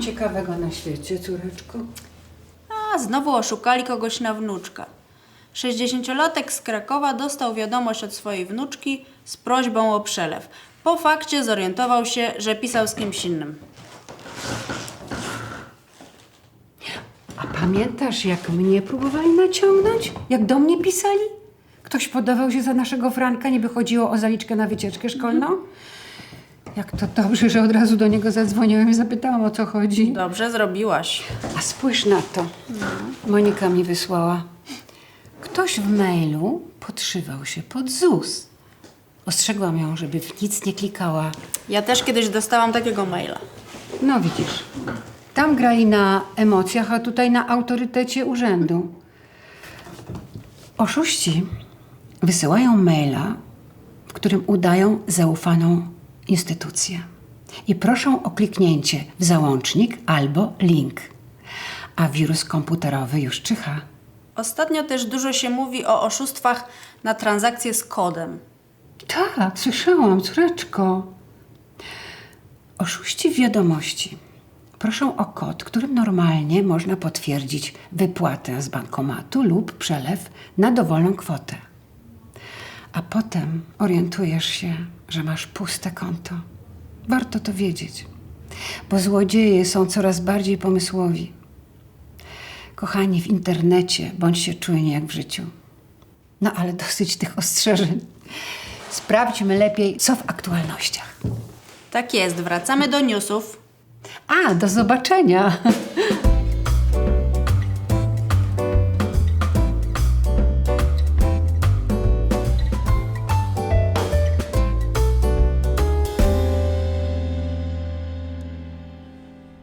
ciekawego na świecie, córeczko? A, znowu oszukali kogoś na wnuczka. 60-latek z Krakowa dostał wiadomość od swojej wnuczki z prośbą o przelew. Po fakcie zorientował się, że pisał z kimś innym. A pamiętasz, jak mnie próbowali naciągnąć? Jak do mnie pisali? Ktoś podawał się za naszego Franka, niby chodziło o zaliczkę na wycieczkę szkolną? Jak to dobrze, że od razu do niego zadzwoniłem i zapytałam, o co chodzi. Dobrze zrobiłaś. A spójrz na to. Monika mi wysłała. Ktoś w mailu podszywał się pod ZUS. Ostrzegłam ją, żeby w nic nie klikała. Ja też kiedyś dostałam takiego maila. No widzisz, tam grali na emocjach, a tutaj na autorytecie urzędu. Oszuści wysyłają maila, w którym udają zaufaną instytucję i proszą o kliknięcie w załącznik albo link. A wirus komputerowy już czyha. Ostatnio też dużo się mówi o oszustwach na transakcje z kodem. Tak, słyszałam, córeczko. Oszuści wiadomości proszą o kod, którym normalnie można potwierdzić wypłatę z bankomatu lub przelew na dowolną kwotę. A potem orientujesz się, że masz puste konto. Warto to wiedzieć, bo złodzieje są coraz bardziej pomysłowi. Kochani, w internecie bądźcie czujni jak w życiu. No ale dosyć tych ostrzeżeń. Sprawdźmy lepiej, co w aktualnościach. Tak jest, wracamy do newsów. A, do zobaczenia.